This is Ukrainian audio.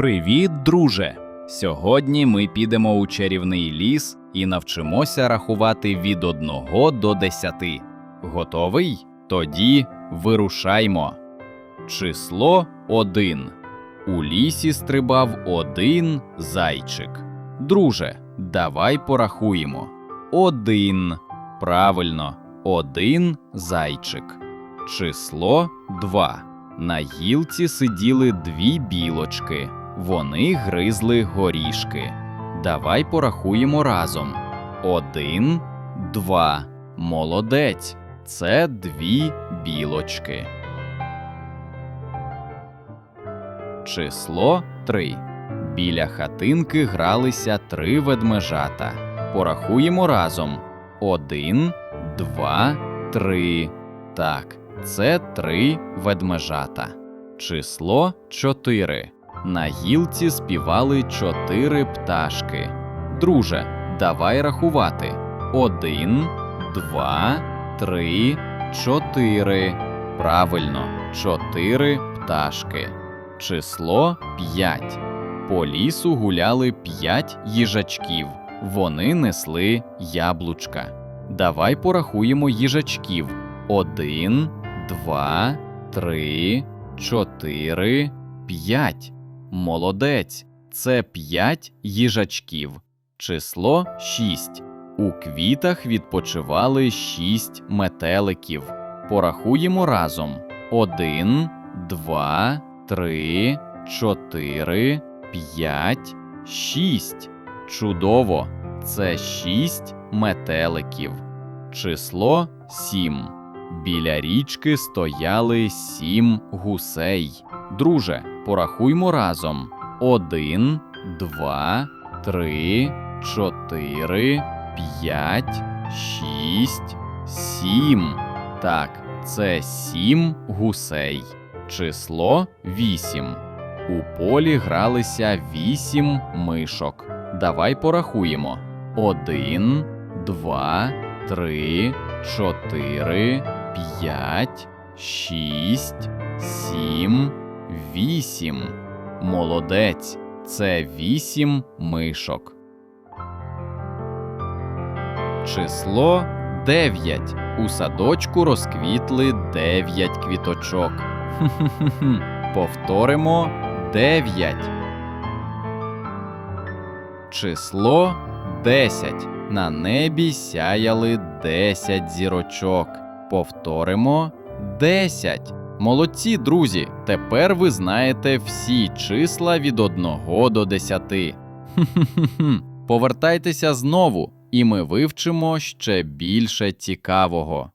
Привіт, друже! Сьогодні ми підемо у чарівний ліс і навчимося рахувати від 1 до 10. Готовий? Тоді вирушаймо. Число 1. У лісі стрибав один зайчик. Друже, давай порахуємо. Один. Правильно, один зайчик. Число 2. На гілці сиділи дві білочки. Вони гризли горішки. Давай порахуємо разом. Один, два. Молодець. Це дві білочки. Число 3. Біля хатинки гралися три ведмежата. Порахуємо разом. Один, два, три. Так, це три ведмежата. Число 4. На гілці співали чотири пташки. Друже, давай рахувати. Один, два, три, чотири. Правильно, чотири пташки. Число 5. По лісу гуляли п'ять їжачків. Вони несли яблучка. Давай порахуємо їжачків. Один, два, три, чотири, п'ять. Молодець. Це п'ять їжачків. Число шість. У квітах відпочивали шість метеликів. Порахуємо разом. Один, два, три, чотири, п'ять, шість. Чудово! Це шість метеликів. Число сім. Біля річки стояли сім гусей. Друже, порахуймо разом. Один, два, три, чотири, п'ять, шість, сім. Так, це сім гусей. Число вісім. У полі гралися вісім мишок. Давай порахуємо. Один, два, три, чотири, п'ять, шість, сім, вісім. Молодець. Це вісім мишок. Число 9. У садочку розквітли 9 квіточок. Повторимо 9. Число 10. На небі сяяли 10 зірочок. Повторимо 10. Молодці, друзі! Тепер ви знаєте всі числа від 1 до 10. Хм-хм-хм. Повертайтеся знову, і ми вивчимо ще більше цікавого.